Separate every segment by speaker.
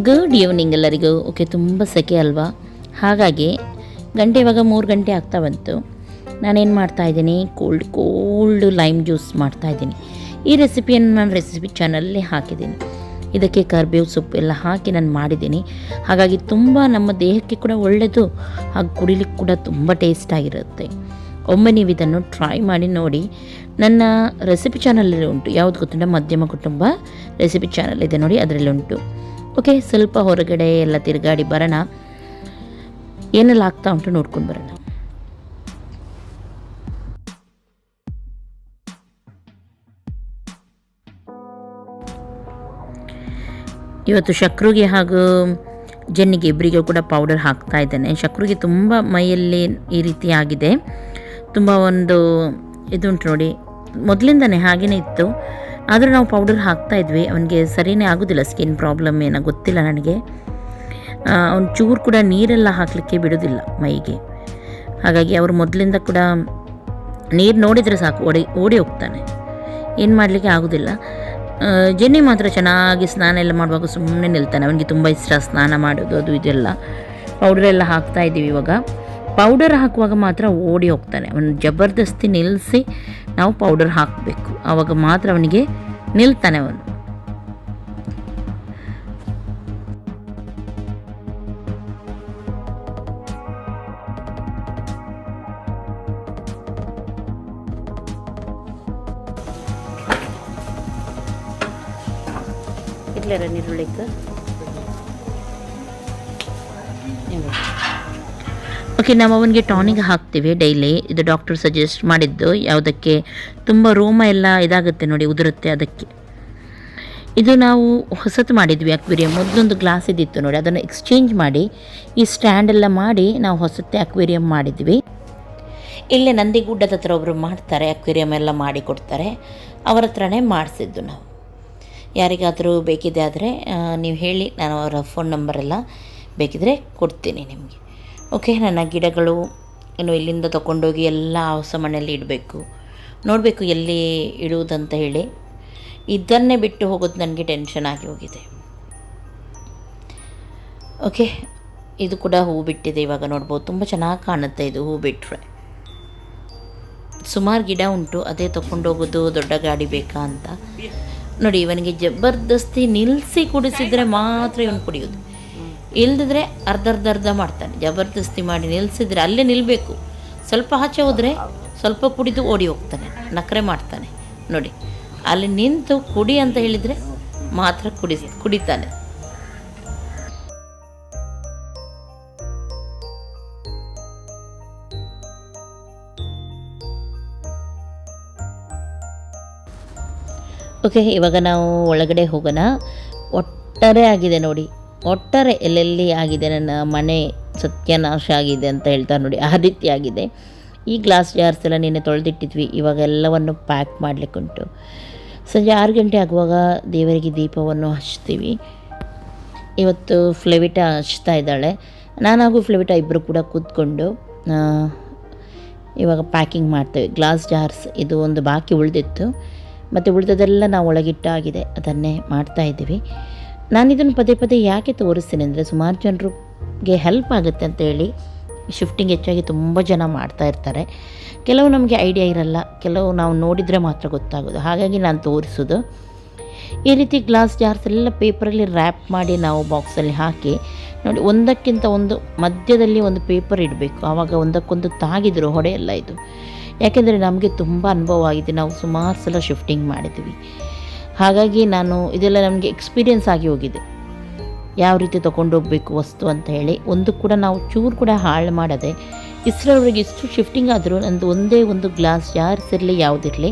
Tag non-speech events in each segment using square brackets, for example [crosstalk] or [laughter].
Speaker 1: Good evening ಎಲ್ಲರಿಗೂ. Okay ತುಂಬ ಸೆಕೆ ಅಲ್ವಾ? ಹಾಗಾಗಿ, ಗಂಟೆ ಇವಾಗ ಮೂರು ಗಂಟೆ ಆಗ್ತಾ ಬಂತು. ನಾನೇನು ಮಾಡ್ತಾಯಿದ್ದೀನಿ ಕೋಲ್ಡ್ ಕೋಲ್ಡ್ ಲೈಮ್ ಜ್ಯೂಸ್ ಮಾಡ್ತಾಯಿದ್ದೀನಿ ಈ ರೆಸಿಪಿಯನ್ನು ನಾನು ರೆಸಿಪಿ ಚಾನಲ್ಲೇ ಹಾಕಿದ್ದೀನಿ. ಇದಕ್ಕೆ ಕರ್ಬೇವು ಸೊಪ್ಪು ಎಲ್ಲ ಹಾಕಿ ನಾನು ಮಾಡಿದ್ದೀನಿ. ಹಾಗಾಗಿ ತುಂಬ ನಮ್ಮ ದೇಹಕ್ಕೆ ಕೂಡ ಒಳ್ಳೆಯದು ಹಾಗೂ ಕುಡಿಲಿಕ್ಕೆ ಕೂಡ ತುಂಬ ಟೇಸ್ಟಾಗಿರುತ್ತೆ ಒಮ್ಮೆ ನೀವು ಇದನ್ನು ಟ್ರೈ ಮಾಡಿ ನೋಡಿ. ನನ್ನ ರೆಸಿಪಿ ಚಾನಲಲ್ಲಿ ಉಂಟು. ಯಾವುದು ಗೊತ್ತುಂಟ? ಮಧ್ಯಮ ಕುಟುಂಬ ರೆಸಿಪಿ ಚಾನಲ್ ಇದೆ ನೋಡಿ, ಅದರಲ್ಲಿ ಉಂಟು. ಓಕೆ, ಸ್ವಲ್ಪ ಹೊರಗಡೆ ಎಲ್ಲ ತಿರುಗಾಡಿ ಬರೋಣ. ಏನೆಲ್ಲ ಆಗ್ತಾ ಉಂಟು ನೋಡ್ಕೊಂಡು ಬರೋಣ. ಇವತ್ತು ಶಕ್ರುಗೆ ಹಾಗೂ ಜನ್ನಿಗೆ ಇಬ್ಬರಿಗೂ ಕೂಡ ಪೌಡರ್ ಹಾಕ್ತಾ ಇದ್ದೇನೆ. ಶಕ್ರುಗೆ ತುಂಬ ಮೈಯಲ್ಲಿ ಈ ರೀತಿ ಆಗಿದೆ. ತುಂಬ ಒಂದು ಇದುಂಟು ನೋಡಿ. ಮೊದಲಿಂದನೇ ಹಾಗೇನೇ ಇತ್ತು. ಆದರೂ ನಾವು ಪೌಡರ್ ಹಾಕ್ತಾ ಇದ್ವಿ. ಅವನಿಗೆ ಸರಿಯೇ ಆಗೋದಿಲ್ಲ ಸ್ಕಿನ್ ಪ್ರಾಬ್ಲಮ್ ಏನೋ ಗೊತ್ತಿಲ್ಲ ನನಗೆ. ಅವ್ನು ಚೂರು ಕೂಡ ನೀರೆಲ್ಲ ಹಾಕಲಿಕ್ಕೆ ಬಿಡೋದಿಲ್ಲ ಮೈಗೆ. ಹಾಗಾಗಿ ಅವರು ಮೊದಲಿಂದ ಕೂಡ ನೀರು ನೋಡಿದರೆ ಸಾಕು, ಓಡಿ ಓಡಿ ಹೋಗ್ತಾನೆ. ಏನು ಮಾಡಲಿಕ್ಕೆ ಆಗೋದಿಲ್ಲ. ಜೆನ್ನಿ ಮಾತ್ರ ಚೆನ್ನಾಗಿ ಸ್ನಾನ ಎಲ್ಲ ಮಾಡುವಾಗ ಸುಮ್ಮನೆ ನಿಲ್ತಾನೆ. ಅವನಿಗೆ ತುಂಬ ಇಷ್ಟ ಸ್ನಾನ ಮಾಡೋದು, ಅದು ಇದೆಲ್ಲ ಪೌಡ್ರೆಲ್ಲ ಹಾಕ್ತಾ ಇದ್ದೀವಿ ಇವಾಗ. ಪೌಡರ್ ಹಾಕುವಾಗ ಮಾತ್ರ ಓಡಿ ಹೋಗ್ತಾನೆ. ಅವನು ಜಬರ್ದಸ್ತಿ ನಿಲ್ಲಿಸಿ ನಾವು ಪೌಡರ್ ಹಾಕಬೇಕು. ಆವಾಗ ಮಾತ್ರ ಅವನಿಗೆ ನಿಲ್ತಾನೆ ಅವನು. ಇಡ್ಲಾರ ನೀರುಳ್ಳಿಕ್ಕೆ ಓಕೆ ನಾವು ಅವನಿಗೆ ಟಾನಿಕ್ ಹಾಕ್ತೀವಿ ಡೈಲಿ ಇದು ಡಾಕ್ಟರ್ ಸಜೆಸ್ಟ್ ಮಾಡಿದ್ದು. ಯಾವುದಕ್ಕೆ? ತುಂಬ ರೋಮ ಎಲ್ಲ ಇದಾಗುತ್ತೆ ನೋಡಿ, ಉದುರುತ್ತೆ ಅದಕ್ಕೆ. ಇದು ನಾವು ಹೊಸತು ಮಾಡಿದ್ವಿ ಅಕ್ವೇರಿಯಂ. ಮೊದಲೊಂದು ಗ್ಲಾಸ್ ಇದ್ದಿತ್ತು ನೋಡಿ, ಅದನ್ನು ಎಕ್ಸ್ಚೇಂಜ್ ಮಾಡಿ, ಈ ಸ್ಟ್ಯಾಂಡ್ ಎಲ್ಲ ಮಾಡಿ ನಾವು ಹೊಸತೆ ಅಕ್ವೇರಿಯಂ ಮಾಡಿದ್ವಿ. ಇಲ್ಲೇ ನಂದಿಗುಡ್ಡದ ಹತ್ರ ಒಬ್ಬರು ಮಾಡ್ತಾರೆ, ಅಕ್ವೇರಿಯಂ ಎಲ್ಲ ಮಾಡಿ ಕೊಡ್ತಾರೆ. ಅವರ ಹತ್ರನೇ ಮಾಡಿಸಿದ್ದು ನಾವು. ಯಾರಿಗಾದರೂ ಬೇಕಿದೆ ಆದರೆ ನೀವು ಹೇಳಿ, ನಾನು ಅವರ ಫೋನ್ ನಂಬರೆಲ್ಲ ಬೇಕಿದ್ರೆ ಕೊಡ್ತೀನಿ ನಿಮಗೆ. ಓಕೆ, ನನ್ನ ಗಿಡಗಳು ಏನು ಇಲ್ಲಿಂದ ತಗೊಂಡೋಗಿ ಎಲ್ಲ ಹೊಸ ಮನೆಯಲ್ಲಿ ಇಡಬೇಕು. ನೋಡಬೇಕು ಎಲ್ಲಿ ಇಡುವುದಂತ ಹೇಳಿ. ಇದನ್ನೇ ಬಿಟ್ಟು ಹೋಗೋದು ನನಗೆ ಟೆನ್ಷನ್ ಆಗಿ ಹೋಗಿದೆ. ಓಕೆ, ಇದು ಕೂಡ ಹೂ ಬಿಟ್ಟಿದೆ ಇವಾಗ ನೋಡ್ಬೋದು. ತುಂಬ ಚೆನ್ನಾಗಿ ಕಾಣುತ್ತೆ ಇದು ಹೂ ಬಿಟ್ಟರೆ ಸುಮಾರು ಗಿಡ ಉಂಟು, ಅದೇ ತಗೊಂಡೋಗೋದು ದೊಡ್ಡ ಗಾಡಿ ಬೇಕಾ ಅಂತ. ನೋಡಿ, ಇವನಿಗೆ ಜಬರ್ದಸ್ತಿ ನಿಲ್ಲಿಸಿ ಕುಡಿಸಿದ್ರೆ ಮಾತ್ರ ಇವನು ಕುಡಿಯೋದು ಇಲ್ದಿದ್ರೆ ಅರ್ಧ ಅರ್ಧ ಅರ್ಧ ಮಾಡ್ತಾನೆ. ಜಬರ್ದಸ್ತಿ ಮಾಡಿ ನಿಲ್ಲಿಸಿದ್ರೆ ಅಲ್ಲೇ ನಿಲ್ಲಬೇಕು ಸ್ವಲ್ಪ ಆಚೆ ಹೋದರೆ ಸ್ವಲ್ಪ ಕುಡಿದು ಓಡಿ ಹೋಗ್ತಾನೆ. ನಕರೆ ಮಾಡ್ತಾನೆ. ನೋಡಿ, ಅಲ್ಲಿ ನಿಂತು ಕುಡಿ ಅಂತ ಹೇಳಿದರೆ ಮಾತ್ರ ಕುಡಿ, ಕುಡಿತಾನೆ. ಓಕೆ ಇವಾಗ ನಾವು ಒಳಗಡೆ ಹೋಗೋಣ. ಒಟ್ಟಾರೆ ಆಗಿದೆ ನೋಡಿ. ಒಟ್ಟಾರೆ ಎಲ್ಲೆಲ್ಲಿ ಆಗಿದೆ ನನ್ನ ಮನೆ ಸತ್ಯನಾಶ ಆಗಿದೆ ಅಂತ ಹೇಳ್ತಾರೆ ನೋಡಿ ಆ ರೀತಿ ಆಗಿದೆ. ಈ ಗ್ಲಾಸ್ ಜಾರ್ಸ್ ಎಲ್ಲ ನಿನ್ನೆ ತೊಳೆದಿಟ್ಟಿದ್ವಿ, ಇವಾಗ ಎಲ್ಲವನ್ನು ಪ್ಯಾಕ್ ಮಾಡಲಿಕ್ಕುಂಟು ಸಂಜೆ ಆರು ಗಂಟೆ ಆಗುವಾಗ ದೇವರಿಗೆ ದೀಪವನ್ನು ಹಚ್ತೀವಿ ಇವತ್ತು ಫ್ಲೆವಿಟ ಹಚ್ತಾ ಇದ್ದಾಳೆ. ಹಾಗೂ ಫ್ಲೆವಿಟ ಇಬ್ಬರು ಕೂಡ ಕೂತ್ಕೊಂಡು ಇವಾಗ ಪ್ಯಾಕಿಂಗ್ ಮಾಡ್ತೇವೆ. ಗ್ಲಾಸ್ ಜಾರ್ಸ್ ಇದು ಒಂದು ಬಾಕಿ ಉಳಿದಿತ್ತು. ಮತ್ತು ಉಳಿದದೆಲ್ಲ ನಾವು ಒಳಗಿಟ್ಟಾಗಿದೆ, ಅದನ್ನೇ ಮಾಡ್ತಾ ಇದ್ದೀವಿ ನಾನು ಇದನ್ನು ಪದೇ ಪದೇ ಯಾಕೆ ತೋರಿಸ್ತೀನಿ ಅಂದರೆ ಸುಮಾರು ಜನರಿಗೆ ಹೆಲ್ಪ್ ಆಗುತ್ತೆ ಅಂತೇಳಿ ಶಿಫ್ಟಿಂಗ್ ಹೆಚ್ಚಾಗಿ ತುಂಬ ಜನ ಮಾಡ್ತಾ ಇರ್ತಾರೆ. ಕೆಲವು ನಮಗೆ ಐಡಿಯಾ ಇರಲ್ಲ, ಕೆಲವು ನಾವು ನೋಡಿದರೆ ಮಾತ್ರ ಗೊತ್ತಾಗೋದು. ಹಾಗಾಗಿ ನಾನು ತೋರಿಸೋದು. ಈ ರೀತಿ ಗ್ಲಾಸ್ ಜಾರ್ಸ್ ಎಲ್ಲ ಪೇಪರಲ್ಲಿ ರ್ಯಾಪ್ ಮಾಡಿ ನಾವು ಬಾಕ್ಸಲ್ಲಿ ಹಾಕಿ, ನೋಡಿ ಒಂದಕ್ಕಿಂತ ಒಂದು ಮಧ್ಯದಲ್ಲಿ ಒಂದು ಪೇಪರ್ ಇಡಬೇಕು. ಆವಾಗ ಒಂದಕ್ಕೊಂದು ತಾಗಿದ್ರು ಹೊಡೆಯಲ್ಲ ಇದು. ಯಾಕೆಂದರೆ ನಮಗೆ ತುಂಬ ಅನುಭವ ಆಗಿದೆ. ನಾವು ಸುಮಾರು ಸಲ ಶಿಫ್ಟಿಂಗ್ ಮಾಡಿದ್ವಿ. ಹಾಗಾಗಿ ನಾನು ಇದೆಲ್ಲ ನಮಗೆ ಎಕ್ಸ್ಪೀರಿಯೆನ್ಸ್ ಆಗಿ ಹೋಗಿದೆ. ಯಾವ ರೀತಿ ತೊಗೊಂಡೋಗ್ಬೇಕು ವಸ್ತು ಅಂತ ಹೇಳಿ, ಒಂದು ಕೂಡ ನಾವು ಚೂರು ಕೂಡ ಹಾಳು ಮಾಡದೆ ಇಷ್ಟರವರೆಗೆ ಇಷ್ಟು ಶಿಫ್ಟಿಂಗ್ ಆದರೂ ನಂದು ಒಂದೇ ಒಂದು ಗ್ಲಾಸ್ ಯಾರಿಸಿರಲಿ ಯಾವುದಿರಲಿ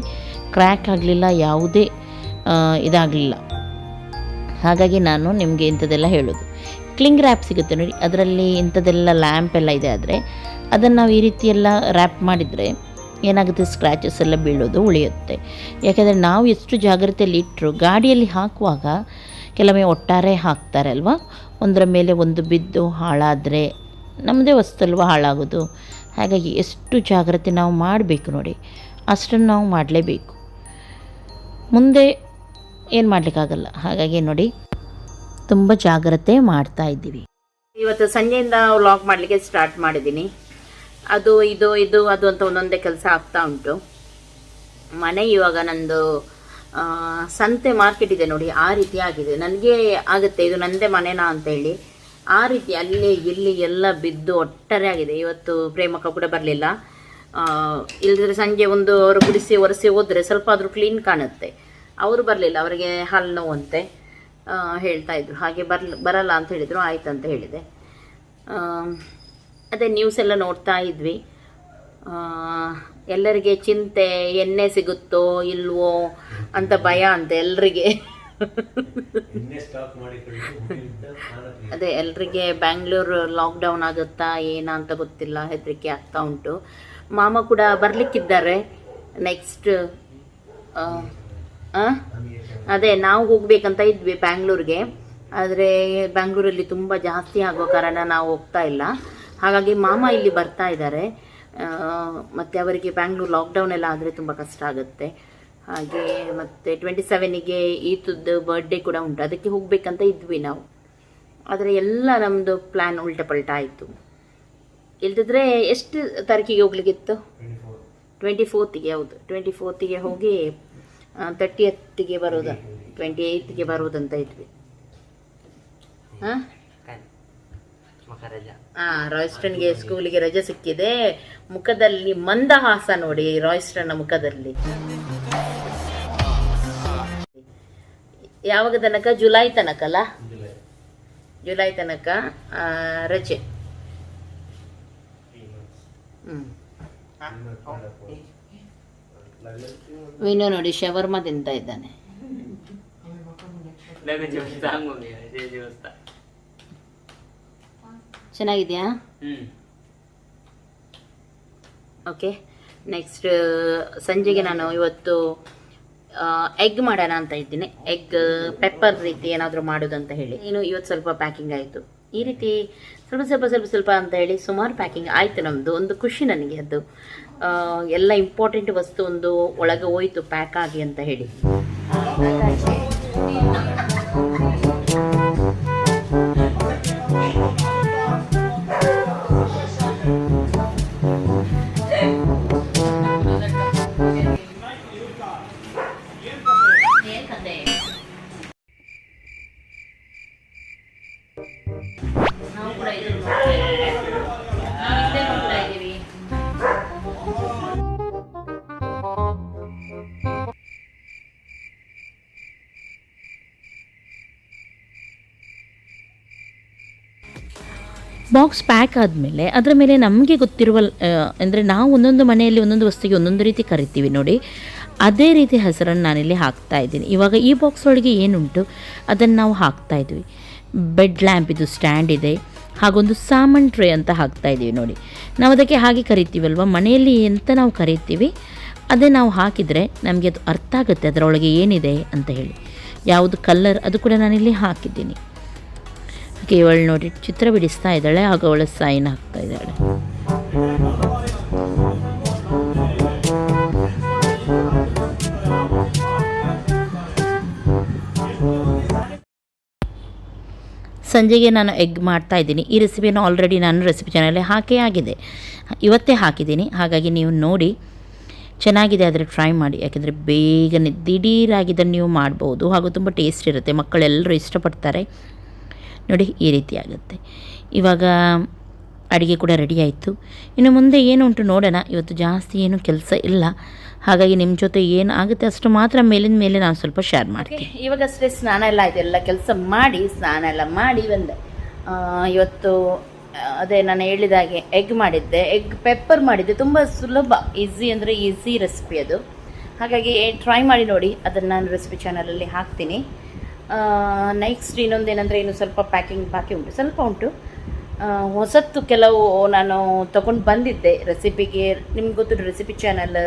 Speaker 1: ಕ್ರ್ಯಾಕ್ ಆಗಲಿಲ್ಲ, ಯಾವುದೇ ಇದಾಗಲಿಲ್ಲ. ಹಾಗಾಗಿ ನಾನು ನಿಮಗೆ ಇಂಥದ್ದೆಲ್ಲ ಹೇಳೋದು. ಕ್ಲಿಂಗ್ ರ್ಯಾಪ್ ಸಿಗುತ್ತೆ ನೋಡಿ, ಅದರಲ್ಲಿ ಇಂಥದ್ದೆಲ್ಲ ಲ್ಯಾಂಪ್ ಎಲ್ಲ ಇದೆ ಆದರೆ, ಅದನ್ನು ನಾವು ಈ ರೀತಿ ಎಲ್ಲ ರ್ಯಾಪ್ ಮಾಡಿದರೆ ಏನಾಗುತ್ತೆ? ಸ್ಕ್ರ್ಯಾಚಸ್ ಎಲ್ಲ ಬೀಳೋದು, ಉಳಿಯುತ್ತೆ. ಯಾಕೆಂದರೆ ನಾವು ಎಷ್ಟು ಜಾಗ್ರತೆಯಲ್ಲಿ ಇಟ್ಟರು ಗಾಡಿಯಲ್ಲಿ ಹಾಕುವಾಗ ಕೆಲವೊಮ್ಮೆ ಒಟ್ಟಾರೆ ಹಾಕ್ತಾರೆ ಅಲ್ವಾ? ಒಂದರ ಮೇಲೆ ಒಂದು ಬಿದ್ದು ಹಾಳಾದರೆ ನಮ್ಮದೇ ವಸ್ತು ಅಲ್ವಾ ಹಾಳಾಗೋದು? ಹಾಗಾಗಿ ಎಷ್ಟು ಜಾಗ್ರತೆ ನಾವು ಮಾಡಬೇಕು ನೋಡಿ, ಅಷ್ಟನ್ನು ನಾವು ಮಾಡಲೇಬೇಕು. ಮುಂದೆ ಏನು ಮಾಡಲಿಕ್ಕಾಗಲ್ಲ? ಹಾಗಾಗಿ ನೋಡಿ, ತುಂಬ ಜಾಗ್ರತೆ ಮಾಡ್ತಾ ಇದ್ದೀವಿ.
Speaker 2: ಇವತ್ತು ಸಂಜೆಯಿಂದ ವ್ಲಾಗ್ ಮಾಡಲಿಕ್ಕೆ ಸ್ಟಾರ್ಟ್ ಮಾಡಿದ್ದೀನಿ. ಅದು, ಇದು ಇದು, ಅದು ಅಂತ ಒಂದೊಂದೇ ಕೆಲಸ ಆಗ್ತಾ ಉಂಟು. ಮನೆ ಇವಾಗ ನಂದು ಸಂತೆ ಮಾರ್ಕೆಟ್ ಇದೆ ನೋಡಿ, ಆ ರೀತಿ ಆಗಿದೆ. ನನಗೆ ಆಗುತ್ತೆ, ಇದು ನಂದೇ ಮನೆನಾ ಅಂತ ಹೇಳಿ. ಆ ರೀತಿ ಅಲ್ಲಿ, ಇಲ್ಲಿ ಎಲ್ಲ ಬಿದ್ದು ಒಟ್ಟಾರೆ ಆಗಿದೆ. ಇವತ್ತು ಪ್ರೇಮಕ ಕೂಡ ಬರಲಿಲ್ಲ. ಇಲ್ಲದ್ರೆ ಸಂಜೆ ಒಂದು ಅವರು ಗುಡಿಸಿ, ಒರೆಸಿ ಹೋದರೆ ಸ್ವಲ್ಪ ಆದರೂ ಕ್ಲೀನ್ ಕಾಣುತ್ತೆ. ಅವರು ಬರಲಿಲ್ಲ, ಅವರಿಗೆ ಹಾಲು ನೋವಂತೆ ಹೇಳ್ತಾ ಇದ್ರು. ಹಾಗೆ ಬರ್ಲ, ಬರಲ್ಲ ಅಂತ ಹೇಳಿದರು, ಆಯ್ತು ಅಂತ ಹೇಳಿದೆ. ಅದೇ ನ್ಯೂಸ್ ಎಲ್ಲ ನೋಡ್ತಾ ಇದ್ವಿ. ಎಲ್ಲರಿಗೆ ಚಿಂತೆ ಎಣ್ಣೆ ಸಿಗುತ್ತೋ ಇಲ್ವೋ ಅಂತ ಭಯ ಅಂತ ಎಲ್ರಿಗೆ. ಅದೇ ಎಲ್ರಿಗೆ ಬ್ಯಾಂಗ್ಳೂರು ಲಾಕ್ಡೌನ್ ಆಗುತ್ತಾ ಏನ ಅಂತ ಗೊತ್ತಿಲ್ಲ ಹೆದರಿಕೆ ಆಗ್ತಾ ಉಂಟು. ಮಾಮ ಕೂಡ ಬರ್ಲಿಕ್ಕಿದ್ದಾರೆ ನೆಕ್ಸ್ಟ್ ಅದೇ ನಾವು ಹೋಗ್ಬೇಕಂತ ಇದ್ವಿ ಬ್ಯಾಂಗ್ಳೂರ್ಗೆ ಆದರೆ ಬ್ಯಾಂಗ್ಳೂರಲ್ಲಿ ತುಂಬ ಜಾಸ್ತಿ ಆಗೋ ಕಾರಣ ನಾವು ಹೋಗ್ತಾ ಇಲ್ಲ. ಹಾಗಾಗಿ ಮಾಮ ಇಲ್ಲಿ ಬರ್ತಾ ಇದ್ದಾರೆ. ಮತ್ತೆ ಅವರಿಗೆ ಬ್ಯಾಂಗ್ಳೂರ್ ಲಾಕ್ಡೌನ್ ಎಲ್ಲ ಆದರೆ ತುಂಬ ಕಷ್ಟ ಆಗುತ್ತೆ. ಹಾಗೆ ಮತ್ತೆ ಟ್ವೆಂಟಿ ಸೆವೆನಿಗೆ ಈತದ್ದು ಬರ್ಡೇ ಕೂಡ ಉಂಟು. ಅದಕ್ಕೆ ಹೋಗ್ಬೇಕಂತ ಇದ್ವಿ ನಾವು. ಆದರೆ ಎಲ್ಲ ನಮ್ಮದು ಪ್ಲ್ಯಾನ್ ಉಲ್ಟ ಪಲ್ಟ ಆಯಿತು. ಇಲ್ದಿದ್ರೆ ಎಷ್ಟು ತಾರೀಕಿಗೆ ಹೋಗ್ಲಿಕ್ಕಿತ್ತು ಟ್ವೆಂಟಿ ಫೋರ್ತಿಗೆ ಹೌದು. ಟ್ವೆಂಟಿ ಫೋರ್ತಿಗೆ ಹೋಗಿ ತರ್ಟಿ ಎತ್ತಿಗೆ ಬರೋದು ಟ್ವೆಂಟಿ ಏಯ್ತಿಗೆ ಬರೋದಂತ ಇದ್ವಿ. ಹಾಂ? ರಾಯ್ಸ್ಟನ್ಗೆ ಸ್ಕೂಲಿಗೆ ರಜೆ ಸಿಕ್ಕಿದೆ. ಮುಖದಲ್ಲಿ ಮಂದಹಾಸ ನೋಡಿ ರಾಯ್ಸ್ಟನ್ನ ಮುಖದಲ್ಲಿ. ಯಾವಾಗ ತನಕ? ಜುಲೈ ತನಕ ಅಲ್ಲ ಜುಲೈ ತನಕ ಆ, ರಜೆ. ಹ್ಮ್. ವಿನು ನೋಡಿ ಶವರ್ಮ ತಿಂತ ಇದ್ದಾನೆ ಚೆನ್ನಾಗಿದೆಯಾ? ಓಕೆ ನೆಕ್ಸ್ಟ್ ಸಂಜೆಗೆ ನಾನು ಇವತ್ತು ಎಗ್ ಮಾಡೋಣ ಅಂತ ಇದ್ದೀನಿ. ಎಗ್ ಪೆಪ್ಪರ್ ರೀತಿ ಏನಾದರೂ ಮಾಡೋದಂತ ಹೇಳಿ. ಇನ್ನು ಇವತ್ತು ಸ್ವಲ್ಪ ಪ್ಯಾಕಿಂಗ್ ಆಯಿತು. ಈ ರೀತಿ ಸ್ವಲ್ಪ ಸ್ವಲ್ಪ ಸ್ವಲ್ಪ ಸ್ವಲ್ಪ ಅಂತ ಹೇಳಿ ಸುಮಾರು ಪ್ಯಾಕಿಂಗ್ ಆಯಿತು ನಮ್ಮದು ಒಂದು ಖುಷಿ ನನಗೆ ಅದು. ಎಲ್ಲ ಇಂಪಾರ್ಟೆಂಟ್ ವಸ್ತು ಒಂದು ಒಳಗೆ ಹೋಯಿತು ಪ್ಯಾಕ್ ಆಗಿ ಅಂತ ಹೇಳಿ.
Speaker 1: ಬಾಕ್ಸ್ ಪ್ಯಾಕ್ ಆದಮೇಲೆ ಅದರ ಮೇಲೆ ನಮಗೆ ಗೊತ್ತಿರುವ ಅಂದರೆ ನಾವು ಒಂದೊಂದು ಮನೆಯಲ್ಲಿ ಒಂದೊಂದು ವಸ್ತುಗೆ ಒಂದೊಂದು ರೀತಿ ಕರಿತೀವಿ ನೋಡಿ. ಅದೇ ರೀತಿ ಹೆಸರನ್ನು ನಾನಿಲ್ಲಿ ಹಾಕ್ತಾ ಇದ್ದೀನಿ. ಇವಾಗ ಈ ಬಾಕ್ಸ್ ಒಳಗೆ ಏನುಂಟು? ಅದನ್ನು ನಾವು ಹಾಕ್ತಾ ಇದ್ವಿ. ಬೆಡ್ ಲ್ಯಾಂಪ್ ಇದು ಸ್ಟ್ಯಾಂಡ್ ಇದೆ. ಹಾಗೊಂದು ಸಾಮನ್ ಟ್ರೇ ಅಂತ ಹಾಕ್ತಾ ಇದ್ದೀವಿ ನೋಡಿ. ನಾವು ಅದಕ್ಕೆ ಹಾಗೆ ಕರಿತೀವಲ್ವ? ಮನೆಯಲ್ಲಿ ಎಂತ ನಾವು ಕರಿತೀವಿ? ಅದೇ ನಾವು ಹಾಕಿದರೆ ನಮಗೆ ಅದು ಅರ್ಥ ಆಗುತ್ತೆ. ಅದರೊಳಗೆ ಏನಿದೆ ಅಂತ ಹೇಳಿ. ಯಾವುದು ಕಲ್ಲರ್, ಅದು ಕೂಡ ನಾನಿಲ್ಲಿ ಹಾಕಿದ್ದೀನಿ. ಇವಳು ನೋಡಿ ಚಿತ್ರ ಬಿಡಿಸ್ತಾ ಇದ್ದಾಳೆ ಹಾಗೂ ಅವಳ ಸೈನ್ ಹಾಕ್ತಾ ಇದ್ದಾಳೆ. ಸಂಜೆಗೆ ನಾನು ಎಗ್ ಮಾಡ್ತಾ ಇದ್ದೀನಿ. ಈ ರೆಸಿಪಿಯನ್ನು ಆಲ್ರೆಡಿ ನಾನು ರೆಸಿಪಿ ಚಾನಲಲ್ಲಿ ಹಾಕೇ ಆಗಿದೆ. ಇವತ್ತೇ ಹಾಕಿದ್ದೀನಿ. ಹಾಗಾಗಿ ನೀವು ನೋಡಿ, ಚೆನ್ನಾಗಿದೆ ಆದರೆ ಟ್ರೈ ಮಾಡಿ. ಯಾಕೆಂದರೆ ಬೇಗನೆ ದಿಢೀರಾಗಿದ್ದನ್ನು ನೀವು ಮಾಡ್ಬೋದು. ಹಾಗೂ ತುಂಬ ಟೇಸ್ಟ್ ಇರುತ್ತೆ. ಮಕ್ಕಳೆಲ್ಲರೂ ಇಷ್ಟಪಡ್ತಾರೆ. ನೋಡಿ ಈ ರೀತಿ ಆಗುತ್ತೆ. ಇವಾಗ ಅಡುಗೆ ಕೂಡ ರೆಡಿ ಆಯಿತು. ಇನ್ನು ಮುಂದೆ ಏನು ಉಂಟು ನೋಡೋಣ. ಇವತ್ತು ಜಾಸ್ತಿ ಏನು ಕೆಲಸ ಇಲ್ಲ. ಹಾಗಾಗಿ ನಿಮ್ಮ ಜೊತೆ ಏನು ಆಗುತ್ತೆ ಅಷ್ಟು ಮಾತ್ರ ಮೇಲಿನ ಮೇಲೆ ನಾನು ಸ್ವಲ್ಪ ಶೇರ್ ಮಾಡ್ತೀನಿ.
Speaker 2: ಇವಾಗಷ್ಟೇ ಸ್ನಾನ ಎಲ್ಲ ಆಯಿತು. ಎಲ್ಲ ಕೆಲಸ ಮಾಡಿ ಸ್ನಾನ ಎಲ್ಲ ಮಾಡಿ ಬಂದೆ. ಇವತ್ತು ಅದೇ ನಾನು ಹೇಳಿದಾಗೆ ಎಗ್ ಮಾಡಿದ್ದೆ. ಎಗ್ ಪೆಪ್ಪರ್ ಮಾಡಿದ್ದೆ. ತುಂಬ ಸುಲಭ ಈಸಿ ಅಂದರೆ ಈಸಿ ರೆಸಿಪಿ ಅದು. ಹಾಗಾಗಿ ಟ್ರೈ ಮಾಡಿ ನೋಡಿ. ಅದನ್ನು ನಾನು ರೆಸಿಪಿ ಚಾನಲಲ್ಲಿ ಹಾಕ್ತೀನಿ. ನೆಕ್ಸ್ಟ್ ಇನ್ನೊಂದೇನೆಂದರೆ ಇನ್ನು ಸ್ವಲ್ಪ ಪ್ಯಾಕಿಂಗ್ ಬಾಕಿ ಉಂಟು. ಸ್ವಲ್ಪ ಉಂಟು. ಹೊಸತ್ತು ಕೆಲವು ನಾನು ತಗೊಂಡು ಬಂದಿದ್ದೆ ರೆಸಿಪಿಗೆ ನಿಮ್ಗೆ ಗೊತ್ತು ರೆಸಿಪಿ ಚಾನಲ್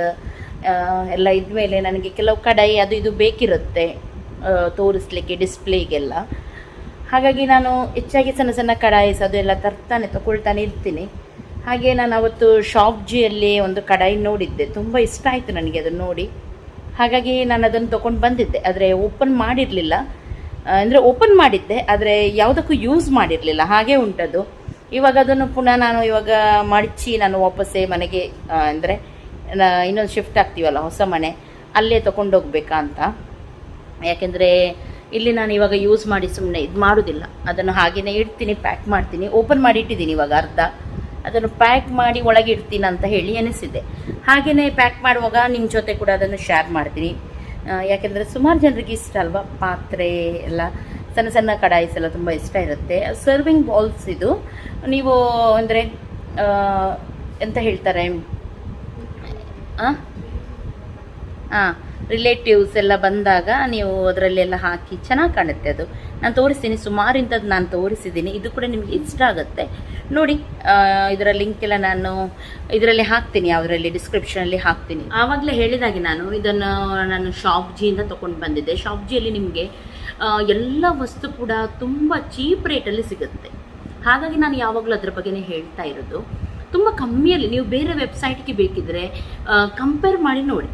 Speaker 2: ಎಲ್ಲ ಇದ್ಮೇಲೆ ನನಗೆ ಕೆಲವು ಕಡಾಯಿ ಅದು ಇದು ಬೇಕಿರುತ್ತೆ ತೋರಿಸ್ಲಿಕ್ಕೆ ಡಿಸ್ಪ್ಲೇಗೆಲ್ಲ ಹಾಗಾಗಿ ನಾನು ಹೆಚ್ಚಾಗಿ ಸಣ್ಣ ಸಣ್ಣ ಕಡಾಯಿಸ್ ಅದು ಎಲ್ಲ ತರ್ತಾನೆ ತಗೊಳ್ತಾನೆ ಇರ್ತೀನಿ. ಹಾಗೆ ನಾನು ಅವತ್ತು ಶಾಪ್ ಜಿಯಲ್ಲಿ ಒಂದು ಕಡಾಯಿ ನೋಡಿದ್ದೆ. ತುಂಬ ಇಷ್ಟ ಆಯಿತು ನನಗೆ ಅದನ್ನು ನೋಡಿ. ಹಾಗಾಗಿ ನಾನು ಅದನ್ನು ತೊಗೊಂಡು ಬಂದಿದ್ದೆ. ಆದರೆ ಓಪನ್ ಮಾಡಿರಲಿಲ್ಲ. ಅಂದರೆ ಓಪನ್ ಮಾಡಿದ್ದೆ, ಆದರೆ ಯಾವುದಕ್ಕೂ ಯೂಸ್ ಮಾಡಿರಲಿಲ್ಲ, ಹಾಗೆ ಉಂಟದು. ಇವಾಗ ಅದನ್ನು ಪುನಃ ನಾನು ಇವಾಗ ಮಡಚಿ ನಾನು ವಾಪಸ್ಸೇ ಮನೆಗೆ ಅಂದರೆ ಇನ್ನೊಂದು ಶಿಫ್ಟ್ ಆಗ್ತೀವಲ್ಲ ಹೊಸ ಮನೆ, ಅಲ್ಲೇ ತೊಗೊಂಡೋಗ್ಬೇಕಾ ಅಂತ. ಯಾಕೆಂದರೆ ಇಲ್ಲಿ ನಾನು ಇವಾಗ ಯೂಸ್ ಮಾಡಿ ಸುಮ್ಮನೆ ಇದು ಮಾಡೋದಿಲ್ಲ. ಅದನ್ನು ಹಾಗೆಯೇ ಇಡ್ತೀನಿ ಪ್ಯಾಕ್ ಮಾಡ್ತೀನಿ ಓಪನ್ ಮಾಡಿ ಇಟ್ಟಿದ್ದೀನಿ ಇವಾಗ ಅರ್ಧ. ಅದನ್ನು ಪ್ಯಾಕ್ ಮಾಡಿ ಒಳಗೆ ಇಡ್ತೀನಿ ಅಂತ ಹೇಳಿ ಎನಿಸಿದೆ ಹಾಗೆಯೇ ಪ್ಯಾಕ್ ಮಾಡುವಾಗ ನಿಮ್ಮ ಜೊತೆ ಕೂಡ ಅದನ್ನು ಶೇರ್ ಮಾಡ್ತೀನಿ. ಯಾಕೆಂದರೆ ಸುಮಾರು ಜನರಿಗೆ ಇಷ್ಟ ಅಲ್ವಾ? ಪಾತ್ರೆ ಎಲ್ಲ. ಸಣ್ಣ ಸಣ್ಣ ಕಡಾಯಿಸ್ ಎಲ್ಲ ತುಂಬ ಇಷ್ಟ ಇರುತ್ತೆ. ಸರ್ವಿಂಗ್ ಬಾಲ್ಸ್ ಇದು. ನೀವು ಅಂದರೆ ಎಂತ ಹೇಳ್ತಾರೆ? ಹಾಂ ಹಾಂ ರಿಲೇಟಿವ್ಸ್ ಎಲ್ಲ ಬಂದಾಗ ನೀವು ಅದರಲ್ಲೆಲ್ಲ ಹಾಕಿ ಚೆನ್ನಾಗಿ ಕಾಣುತ್ತೆ ಅದು. ನಾನು ತೋರಿಸ್ತೀನಿ. ಸುಮಾರು ಇಂಥದ್ದು ನಾನು ತೋರಿಸಿದ್ದೀನಿ. ಇದು ಕೂಡ ನಿಮಗೆ ಇಷ್ಟ ಆಗುತ್ತೆ. ನೋಡಿ ಇದರ ಲಿಂಕ್ ಎಲ್ಲ ನಾನು ಇದರಲ್ಲಿ ಹಾಕ್ತೀನಿ, ಯಾವುದರಲ್ಲಿ ಡಿಸ್ಕ್ರಿಪ್ಷನಲ್ಲಿ ಹಾಕ್ತೀನಿ. ಆವಾಗಲೇ ಹೇಳಿದಾಗೆ ನಾನು, ಇದನ್ನು ನಾನು ಶಾಪ್ಜಿಯಿಂದ ತೊಗೊಂಡು ಬಂದಿದ್ದೆ. ಶಾಪ್ಜಿಯಲ್ಲಿ ನಿಮಗೆ ಎಲ್ಲ ವಸ್ತು ಕೂಡ ತುಂಬ ಚೀಪ್ ರೇಟಲ್ಲಿ ಸಿಗುತ್ತೆ. ಹಾಗಾಗಿ ನಾನು ಯಾವಾಗಲೂ ಅದ್ರ ಬಗ್ಗೆನೇ ಹೇಳ್ತಾ ಇರೋದು. ತುಂಬ ಕಮ್ಮಿಯಲ್ಲಿ, ನೀವು ಬೇರೆ ವೆಬ್ಸೈಟ್ಗೆ ಬೇಕಿದ್ರೆ ಕಂಪೇರ್ ಮಾಡಿ ನೋಡಿ.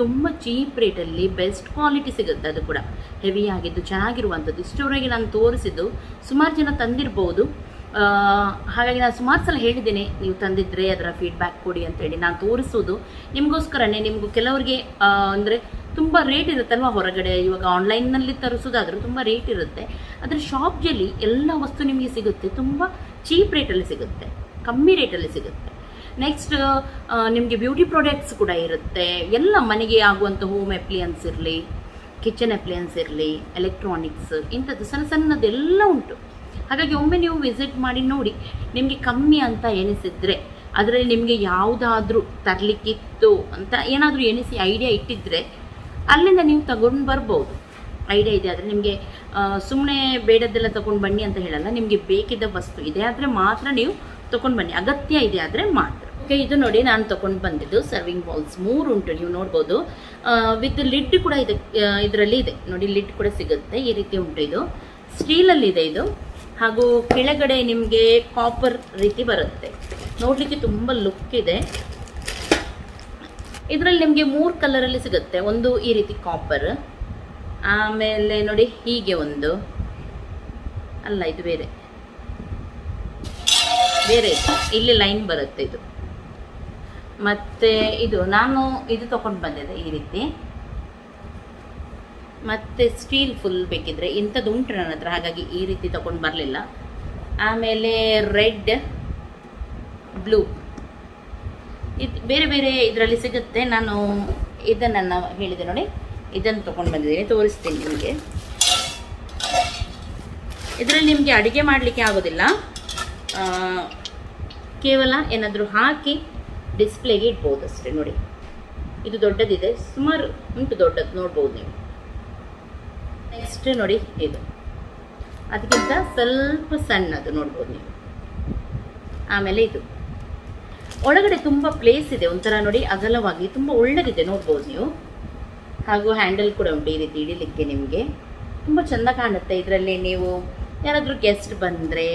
Speaker 2: ತುಂಬ ಚೀಪ್ ರೇಟಲ್ಲಿ ಬೆಸ್ಟ್ ಕ್ವಾಲಿಟಿ ಸಿಗುತ್ತೆ ಅದು ಕೂಡ. ಹೆವಿ ಆಗಿದ್ದು, ಚೆನ್ನಾಗಿರುವಂಥದ್ದು. ಇಷ್ಟವರೆಗೆ ನಾನು ತೋರಿಸಿದ್ದು, ಸುಮಾರು ಜನ ತಂದಿರ್ಬೋದು. ಹಾಗಾಗಿ ನಾನು ಸುಮಾರು ಸಲ ಹೇಳಿದ್ದೇನೆ, ನೀವು ತಂದಿದ್ರೆ ಅದರ ಫೀಡ್ಬ್ಯಾಕ್ ಕೊಡಿ ಅಂತೇಳಿ. ನಾನು ತೋರಿಸೋದು ನಿಮಗೋಸ್ಕರನೇ ನಿಮಗೂ ಕೆಲವರಿಗೆ ಅಂದರೆ ತುಂಬ ರೇಟ್ ಇರುತ್ತಲ್ವ ಹೊರಗಡೆ? ಇವಾಗ ಆನ್ಲೈನ್ನಲ್ಲಿ ತರಿಸೋದಾದರೂ ತುಂಬ ರೇಟ್ ಇರುತ್ತೆ. ಆದರೆ ಶಾಪ್ನಲ್ಲಿ ಎಲ್ಲ ವಸ್ತು ನಿಮಗೆ ಸಿಗುತ್ತೆ. ತುಂಬ ಚೀಪ್ ರೇಟಲ್ಲಿ ಸಿಗುತ್ತೆ. ಕಮ್ಮಿ ರೇಟಲ್ಲಿ ಸಿಗುತ್ತೆ. ನೆಕ್ಸ್ಟ್ ನಿಮಗೆ ಬ್ಯೂಟಿ ಪ್ರಾಡಕ್ಟ್ಸ್ ಕೂಡ ಇರುತ್ತೆ. ಎಲ್ಲ ಮನೆಗೆ ಆಗುವಂಥ ಹೋಮ್ ಅಪ್ಲಿಯನ್ಸ್ ಇರಲಿ ಕಿಚನ್ ಅಪ್ಲಿಯನ್ಸ್ ಇರಲಿ ಎಲೆಕ್ಟ್ರಾನಿಕ್ಸ್ ಇಂಥದ್ದು ಸಣ್ಣ ಸಣ್ಣದೆಲ್ಲ ಉಂಟು. ಹಾಗಾಗಿ ಒಮ್ಮೆ ನೀವು ವಿಸಿಟ್ ಮಾಡಿ ನೋಡಿ, ನಿಮಗೆ ಕಮ್ಮಿ ಅಂತ ಎನಿಸಿದರೆ ಅದರಲ್ಲಿ ನಿಮಗೆ ಯಾವುದಾದ್ರೂ ತರಲಿಕ್ಕಿತ್ತು ಅಂತ ಏನಾದರೂ ಎನಿಸಿ ಐಡಿಯಾ ಇಟ್ಟಿದ್ದರೆ ಅಲ್ಲಿಂದ ನೀವು ತಗೊಂಡು ಬರ್ಬೋದು. ಐಡಿಯಾ ಇದೆ, ಆದರೆ ನಿಮಗೆ ಸುಮ್ಮನೆ ಬೇಡದ್ದೆಲ್ಲ ತೊಗೊಂಡು ಬನ್ನಿ ಅಂತ ಹೇಳಲ್ಲ, ನಿಮಗೆ ಬೇಕಿದ್ದ ವಸ್ತು ಇದೆ, ಆದರೆ ಮಾತ್ರ ನೀವು ತೊಗೊಂಡು ಬನ್ನಿ. ಅಗತ್ಯ ಇದೆ, ಆದರೆ ಮಾತ್ರ. ಓಕೆ ಇದು ನೋಡಿ ನಾನು ತೊಗೊಂಡು ಬಂದಿದ್ದು ಸರ್ವಿಂಗ್ ಬಾಲ್ಸ್ ಮೂರು ಉಂಟು, ನೀವು ನೋಡ್ಬೋದು. ವಿತ್ ಲಿಡ್ ಕೂಡ ಇದೆ ಇದರಲ್ಲಿ ಇದೆ. ನೋಡಿ ಲಿಡ್ ಕೂಡ ಸಿಗುತ್ತೆ, ಈ ರೀತಿ ಉಂಟು ಇದು. ಸ್ಟೀಲಲ್ಲಿದೆ ಇದು. ಹಾಗೂ ಕೆಳಗಡೆ ನಿಮಗೆ ಕಾಪರ್ ರೀತಿ ಬರುತ್ತೆ. ನೋಡಲಿಕ್ಕೆ ತುಂಬ ಲುಕ್ ಇದೆ. ಇದರಲ್ಲಿ ನಿಮಗೆ ಮೂರು ಕಲರಲ್ಲಿ ಸಿಗುತ್ತೆ. ಒಂದು ಈ ರೀತಿ ಕಾಪರ್ ಆಮೇಲೆ ನೋಡಿ ಹೀಗೆ ಒಂದು. ಅಲ್ಲ, ಇದು ಬೇರೆ. ಬೇರೆ ಇಲ್ಲಿ ಲೈನ್ ಬರುತ್ತೆ ಇದು. ಮತ್ತೆ ಇದು, ನಾನು ಇದು ತಗೊಂಡು ಬಂದಿದೆ ಈ ರೀತಿ. ಮತ್ತೆ ಸ್ಟೀಲ್ ಫುಲ್ ಬೇಕಿದ್ರೆ ಇಂಥದ್ದು ಉಂಟು ನನ್ನ ಹತ್ರ, ಹಾಗಾಗಿ ಈ ರೀತಿ ತೊಗೊಂಡು ಬರಲಿಲ್ಲ. ಆಮೇಲೆ ರೆಡ್ ಬ್ಲೂ ಇದು ಬೇರೆ ಬೇರೆ ಇದರಲ್ಲಿ ಸಿಗುತ್ತೆ. ನಾನು ಇದನ್ನು ನಾನು ಹೇಳಿದೆ ನೋಡಿ. ಇದನ್ನು ತೊಗೊಂಡು ಬಂದಿದ್ದೀನಿ, ತೋರಿಸ್ತೀನಿ ನಿಮಗೆ. ಇದರಲ್ಲಿ ನಿಮಗೆ ಅಡುಗೆ ಮಾಡಲಿಕ್ಕೆ ಆಗೋದಿಲ್ಲ. ಕೇವಲ ಏನಾದರೂ ಹಾಕಿ ಡಿಸ್ಪ್ಲೇಗೆ ಇಡ್ಬೋದು ಅಷ್ಟೇ ನೋಡಿ. ಇದು ದೊಡ್ಡದಿದೆ, ಸುಮಾರು ಉಂಟು ದೊಡ್ಡದು, ನೋಡ್ಬೋದು ನೀವು. ನೆಕ್ಸ್ಟ್ ನೋಡಿ ಇದು. ಅದಕ್ಕಿಂತ ಸ್ವಲ್ಪ ಸಣ್ಣದು ನೋಡ್ಬೋದು ನೀವು. ಆಮೇಲೆ ಇದು. ಒಳಗಡೆ ತುಂಬ ಪ್ಲೇಸ್ ಇದೆ, ಒಂಥರ ನೋಡಿ ಅಗಲವಾಗಿ ತುಂಬ ಒಳ್ಳೆದಿದೆ ನೋಡ್ಬೋದು ನೀವು. ಹಾಗೂ ಹ್ಯಾಂಡಲ್ ಕೂಡ ಉಂಟು ಈ ರೀತಿ ಇಡೀಲಿಕ್ಕೆ ನಿಮಗೆ. ತುಂಬ ಚೆಂದ ಕಾಣುತ್ತೆ ಇದರಲ್ಲಿ ನೀವು. ಯಾರಾದರೂ ಗೆಸ್ಟ್ ಬಂದರೆ,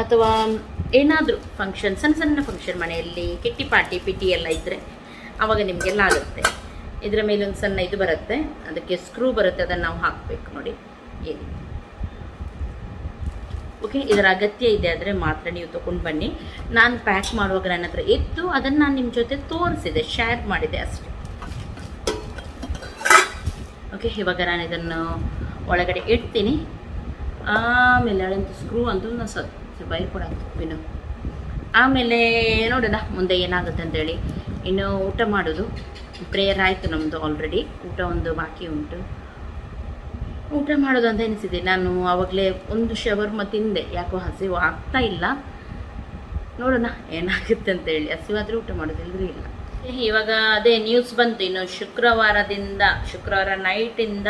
Speaker 2: ಅಥವಾ ಏನಾದರೂ ಫಂಕ್ಷನ್ ಸಣ್ಣ ಸಣ್ಣ ಫಂಕ್ಷನ್ ಮನೆಯಲ್ಲಿ, ಕಿಟ್ಟಿ ಪಾರ್ಟಿ, ಪಿಟಿ ಎಲ್ಲ ಇದ್ದರೆ ಆವಾಗ ನಿಮಗೆಲ್ಲ ಆಗುತ್ತೆ. ಇದರ ಮೇಲೆ ಒಂದು ಸಣ್ಣ ಇದು ಬರುತ್ತೆ. ಅದಕ್ಕೆ ಸ್ಕ್ರೂ ಬರುತ್ತೆ. ಅದನ್ನು ನಾವು ಹಾಕಬೇಕು ನೋಡಿ. ಏನು ಓಕೆ ಇದರ ಅಗತ್ಯ ಇದೆ ಆದರೆ ಮಾತ್ರ ನೀವು ತೊಗೊಂಡು ಬನ್ನಿ. ನಾನು ಪ್ಯಾಕ್ ಮಾಡುವಾಗ ನನ್ನ ಹತ್ರ ಇತ್ತು ಅದನ್ನು ನಾನು ನಿಮ್ಮ ಜೊತೆ ತೋರಿಸಿದೆ. ಶೇರ್ ಮಾಡಿದೆ ಅಷ್ಟೇ. ಓಕೆ ಇವಾಗ ನಾನು ಇದನ್ನು ಒಳಗಡೆ ಇಡ್ತೀನಿ. ಆಮೇಲೆ ಅದಂತೂ ಸ್ಕ್ರೂ ಅಂತೂ ನಾನು ಸ್ವಲ್ಪ ಬೈರ್ ಕೂಡ ಆಮೇಲೆ ನೋಡೋಣ, ಮುಂದೆ ಏನಾಗುತ್ತೆ ಅಂತೇಳಿ. ಇನ್ನು ಊಟ ಮಾಡೋದು. ಪ್ರೇಯರ್ ಆಯಿತು ನಮ್ಮದು ಆಲ್ರೆಡಿ ಊಟ ಒಂದು ಬಾಕಿ ಉಂಟು. ಊಟ ಮಾಡೋದು ಅಂತ ಎನಿಸಿದೆ ನಾನು ಆವಾಗಲೇ ಒಂದು ಶವರ್ಮ ತಿಂದೆ. ಯಾಕೋ ಹಸಿವು ಆಗ್ತಾ ಇಲ್ಲ. ನೋಡೋಣ ಏನಾಗುತ್ತೆ ಅಂತ ಹೇಳಿ. ಹಸಿವಾದರೆ ಊಟ ಮಾಡೋದಿಲ್ಲರೂ ಇಲ್ಲ. ಇವಾಗ ಅದೇ ನ್ಯೂಸ್ ಬಂತು. ಇನ್ನು ಶುಕ್ರವಾರದಿಂದ ಶುಕ್ರವಾರ ನೈಟಿಂದ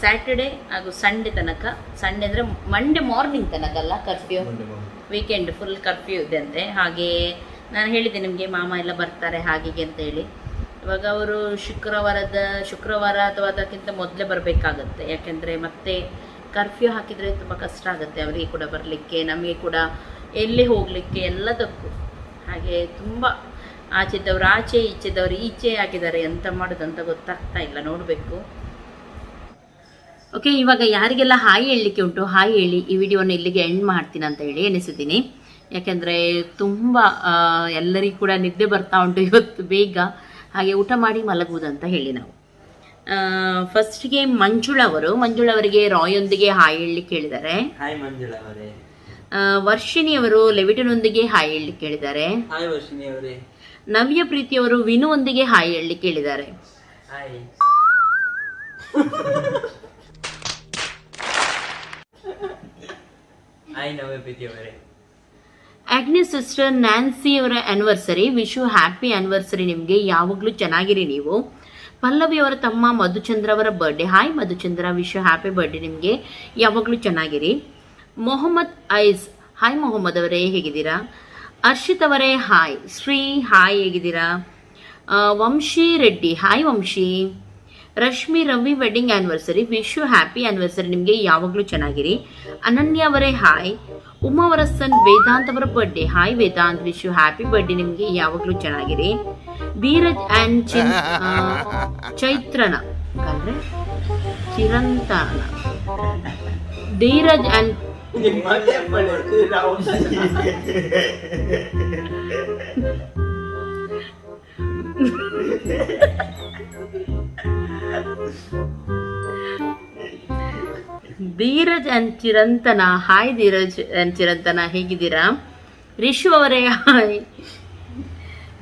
Speaker 2: ಸ್ಯಾಟರ್ಡೆ ಹಾಗೂ ಸಂಡೇ ತನಕ. ಸಂಡೇ ಅಂದರೆ ಮಂಡೇ ಮಾರ್ನಿಂಗ್ ತನಕ ಅಲ್ಲ ಕರ್ಫ್ಯೂ ವೀಕೆಂಡ್ ಫುಲ್ ಕರ್ಫ್ಯೂ ಇದೆ ಅಂತೆ. ಹಾಗೆ ನಾನು ಹೇಳಿದೆ ನಿಮಗೆ ಮಾಮ ಎಲ್ಲ ಬರ್ತಾರೆ ಹಾಗೆ ಅಂತ ಹೇಳಿ. ಇವಾಗ ಅವರು ಶುಕ್ರವಾರದ, ಶುಕ್ರವಾರ ಅಥವಾ ಅದಕ್ಕಿಂತ ಮೊದಲೇ ಬರಬೇಕಾಗತ್ತೆ. ಯಾಕೆಂದರೆ ಮತ್ತೆ ಕರ್ಫ್ಯೂ ಹಾಕಿದರೆ ತುಂಬ ಕಷ್ಟ ಆಗುತ್ತೆ. ಅವರಿಗೆ ಕೂಡ ಬರಲಿಕ್ಕೆ, ನಮಗೆ ಕೂಡ ಎಲ್ಲಿ ಹೋಗಲಿಕ್ಕೆ ಎಲ್ಲದಕ್ಕೂ. ಹಾಗೆ ತುಂಬ ಆಚೆದವ್ರು, ಆಚೆ, ಈಚೆದವ್ರು, ಈಚೆ ಆಗಿದ್ದಾರೆ. ಎಂತ ಮಾಡೋದು ಅಂತ ಗೊತ್ತಾಗ್ತಾ ಇಲ್ಲ. ನೋಡಬೇಕು. ಓಕೆ ಇವಾಗ ಯಾರಿಗೆಲ್ಲ ಹಾಯ್ ಹೇಳಲಿಕ್ಕೆ ಉಂಟು, ಹಾಯಿ ಹೇಳಿ. ಈ ವಿಡಿಯೋನ ಇಲ್ಲಿಗೆ ಎಂಡ್ ಮಾಡ್ತೀನಿ ಅಂತ ಹೇಳಿ ಎನಿಸಿದ್ದೀನಿ ಯಾಕೆಂದರೆ ತುಂಬ ಎಲ್ಲರಿಗೂ ಕೂಡ ನಿದ್ದೆ ಬರ್ತಾ ಉಂಟು ಇವತ್ತು ಬೇಗ. ಹಾಗೆ ಊಟ ಮಾಡಿ ಮಲಗುವುದಂತ ಹೇಳಿ ನಾವು. ಫಸ್ಟ್ಗೆ ಮಂಜುಳವರು ಮಂಜುಳವರಿಗೆ ರಾಯೊಂದಿಗೆ ಹಾಯ್ ಹೇಳಿ ಹೇಳಿದ್ದಾರೆ
Speaker 3: ಹಾಯ್ ಮಂಜುಳಾ ಅವರೇ.
Speaker 2: ಆ, ವರ್ಷಿಣಿಯವರು ಲೆವಿಟನೊಂದಿಗೆ ಹಾಯ್ ಹೇಳಿ ಹೇಳಿದ್ದಾರೆ
Speaker 3: ವರ್ಷಿಣಿ ಅವರೇ.
Speaker 2: ನವ್ಯ ಪ್ರೀತಿಯವರು ವಿನುವೊಂದಿಗೆ ಹಾಯ್ ಹೇಳಿ ಹೇಳಿದ್ದಾರೆ [laughs]
Speaker 3: hi. Navya Preethi
Speaker 2: Agnes sister Nancy ಅವರ anniversary wish you happy anniversary ನಿಮಗೆ. ಯಾವಾಗಲೂ ಚೆನ್ನಾಗಿರಿ ನೀವು. ಪಲ್ಲವಿ ಅವರ ತಮ್ಮ ಮಧುಚಂದ್ರ ಅವರ birthday hi Madhuchandra. Wish you happy birthday ನಿಮಗೆ. ಯಾವಾಗಲೂ ಚೆನ್ನಾಗಿರಿ. ಮೊಹಮ್ಮದ್ ಐಸ್. ಹಾಯ್ ಮೊಹಮ್ಮದ್ ಅವರೇ. ಹೇಗಿದ್ದೀರಾ? ಅರ್ಷಿತ್ ಅವರೇ ಹಾಯ್ ಶ್ರೀ ಹಾಯ್ ಹೇಗಿದ್ದೀರಾ? Vamshi Reddy. Hi Vamshi. Rashmi Ravi wedding anniversary wish you happy anniversary ನಿಮಗೆ ಯಾವಾಗಲೂ ಚೆನ್ನಾಗಿರಿ. ಅನನ್ಯ ಅವರೇ ಹಾಯ್ ಉಮಾ ಅವರ ಸನ್ ವೇದಾಂತ್ ಅವರ birthday hi Vedant wish you happy birthday ನಿಮಗೆ ಯಾವಾಗಲೂ ಚೆನ್ನಾಗಿರಿ. ಧೀರಜ್ ಆ್ಯಂಡ್ ಚಿನ್ ಚೈತ್ರನ ಅಂದರೆ Chirantana. Dheeraj and [laughs] Dheeraj and Chirantana. Hi Dheeraj and Chirantana. ಹೇಗಿದ್ದೀರಾ? ರಿಶು ಅವರೇ ಹಾಯ್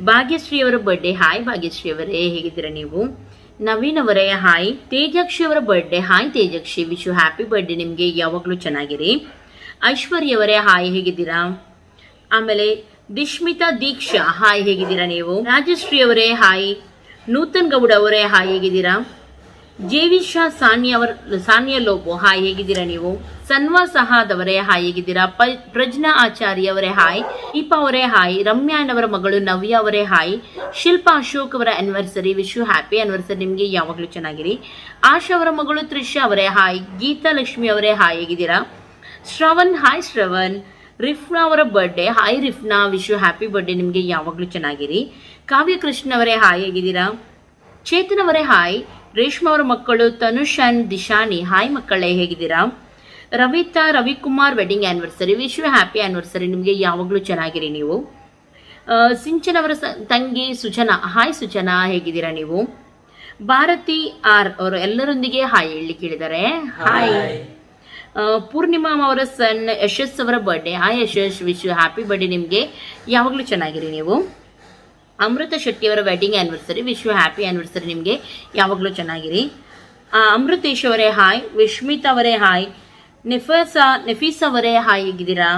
Speaker 2: ಭಾಗ್ಯಶ್ರೀ ಅವರ ಬರ್ಡೇ ಹಾಯ್ ಭಾಗ್ಯಶ್ರೀ ಅವರೇ, ಹೇಗಿದ್ದೀರಾ ನೀವು? ನವೀನ್ ಅವರೇ ಹಾಯ್ ತೇಜಕ್ಷಿ ಅವರ birthday hi Tejakshi wish you happy birthday ನಿಮಗೆ. ಯಾವಾಗಲೂ ಚೆನ್ನಾಗಿರಿ. ಐಶ್ವರ್ಯ ಅವರೇ ಹಾಯ್ ಹೇಗಿದ್ದೀರಾ? ಆಮೇಲೆ ದಿಶ್ಮಿತಾ ದೀಕ್ಷಾ ಹಾಯ್ ಹೇಗಿದ್ದೀರಾ ನೀವು? ರಾಜಶ್ರೀ ಅವರೇ ಹಾಯ್ ನೂತನ್ ಗೌಡ ಅವರೇ ಹಾಯ್ ಹೇಗಿದ್ದೀರಾ? ಜೇವಿಶಾ ಅವರ ಸಾನಿಯ ಲೋಬೋ ಹಾಯ್, ಹೇಗಿದ್ದೀರಾ ನೀವು? ಸನ್ವಾ ಸಹಾದವರೇ, ಹಾಯ್, ಹೇಗಿದ್ದೀರಾ? ಪ್ರಜ್ನಾ ಆಚಾರ್ಯ ಅವರೇ ಹಾಯ್. ದೀಪಾ ಅವರೇ, ಹಾಯ್. ರಮ್ಯಾನ್ ಅವರ ಮಗಳು ನವ್ಯ ಅವರೇ, ಹಾಯ್. ಶಿಲ್ಪಾ ಅಶೋಕ್ ಅವರ anniversary wish you happy anniversary ನಿಮಗೆ, ಯಾವಾಗಲೂ ಚೆನ್ನಾಗಿರಿ. ಆಶಾ ಅವರ ಮಗಳು ತ್ರಿಷಾ ಅವರೇ, ಹಾಯ್. ಗೀತಾ ಲಕ್ಷ್ಮಿ ಅವರೇ, ಹಾಯ್, ಹೇಗಿದ್ದೀರಾ? ಶ್ರವಣ್, ಹಾಯ್, ಶ್ರವಣ್. ರಿಫ್ನಾ ಅವರ birthday hi, Rifna. Wish you happy birthday ನಿಮಗೆ, ಯಾವಾಗಲೂ ಚೆನ್ನಾಗಿರಿ. ಕಾವ್ಯ ಕೃಷ್ಣ ಅವರೇ ಹಾಯ್, ಹೇಗಿದ್ದೀರಾ? ಚೇತನ್ ಅವರೇ, ಹಾಯ್. ರೇಷ್ಮಾ ಅವರ ಮಕ್ಕಳು ತನುಷ್ ಅಂಡ್ ದಿಶಾನಿ. ಹಾಯ್ ಮಕ್ಕಳೇ ಹೇಗಿದ್ದೀರಾ? Ravita Ravikumar wedding anniversary wish you happy anniversary ನಿಮಗೆ ಯಾವಾಗಲೂ ಚೆನ್ನಾಗಿರಿ ನೀವು. ಸಿಂಚನ್ ಅವರ ಸ- ತಂಗಿ ಸುಜನಾ. ಹಾಯ್ ಸುಜನಾ ಹೇಗಿದ್ದೀರಾ ನೀವು? ಭಾರತಿ ಆರ್ ಅವರು ಎಲ್ಲರೊಂದಿಗೆ ಹಾಯ್ ಹೇಳಿ ಕೇಳಿದ್ದಾರೆ. ಹಾಯ್ ಪೂರ್ಣಿಮಾ ಅವರ ಸನ್ ಯಶಸ್ ಅವರ birthday hi Yashas wish you happy birthday ನಿಮಗೆ. ಯಾವಾಗಲೂ ಚೆನ್ನಾಗಿರಿ ನೀವು. ಅಮೃತ ಶೆಟ್ಟಿಯವರ wedding anniversary wish you happy anniversary ನಿಮಗೆ. ಯಾವಾಗಲೂ ಚೆನ್ನಾಗಿರಿ. ಅಮೃತೇಶ್ ಅವರೇ ಹಾಯ್ ವಿಶ್ಮಿತಾ ಅವರೇ ಹಾಯ್ ನೆಫಸಾ, ನೆಫೀಸ್ ಅವರೇ ಹಾಯ್ ಹೇಗಿದ್ದೀರಾ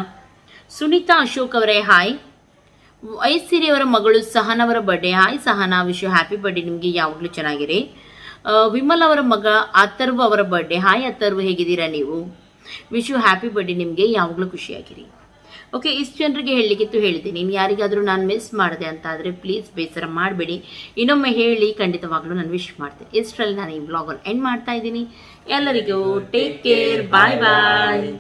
Speaker 2: ಸುನೀತಾ ಅಶೋಕ್ ಅವರೇ ಹಾಯ್ ಐಸಿರಿ ಅವರ ಮಗಳು ಸಹನ್ ಅವರ birthday hi Sahana wish you happy birthday ನಿಮಗೆ. ಯಾವಾಗಲೂ ಚೆನ್ನಾಗಿರಿ. ವಿಮಲ್ ಅವರ ಮಗ ಅಥರ್ವ ಅವರ ಬರ್ಡೇ ಹಾಯ್ ಅಥರ್ವ, ಹೇಗಿದ್ದೀರಾ ನೀವು? ವಿಶ್ ಯು ಹ್ಯಾಪಿ ಬರ್ಡೇ ನಿಮಗೆ. ಯಾವಾಗಲೂ ಖುಷಿಯಾಗಿರಿ. ಓಕೆ ಇಷ್ಟು ಜನರಿಗೆ ಹೇಳಲಿಕ್ಕಿತ್ತು ಹೇಳಿದ್ದೀನಿ. ಇನ್ನು ಯಾರಿಗಾದರೂ ನಾನು ಮಿಸ್ ಮಾಡಿದೆ ಅಂತ ಆದರೆ ಪ್ಲೀಸ್ ಬೇಸರ ಮಾಡಬೇಡಿ. ಇನ್ನೊಮ್ಮೆ ಹೇಳಿ ಖಂಡಿತವಾಗ್ಲೂ ನಾನು ವಿಶ್ ಮಾಡ್ತೀನಿ ಇಷ್ಟರಲ್ಲಿ ನಾನು ಈ ಬ್ಲಾಗನ್ನು ಎಂಡ್ ಮಾಡ್ತಾ ಇದ್ದೀನಿ. ಎಲ್ಲರಿಗೂ ಟೇಕ್ ಕೇರ್ ಬಾಯ್ ಬಾಯ್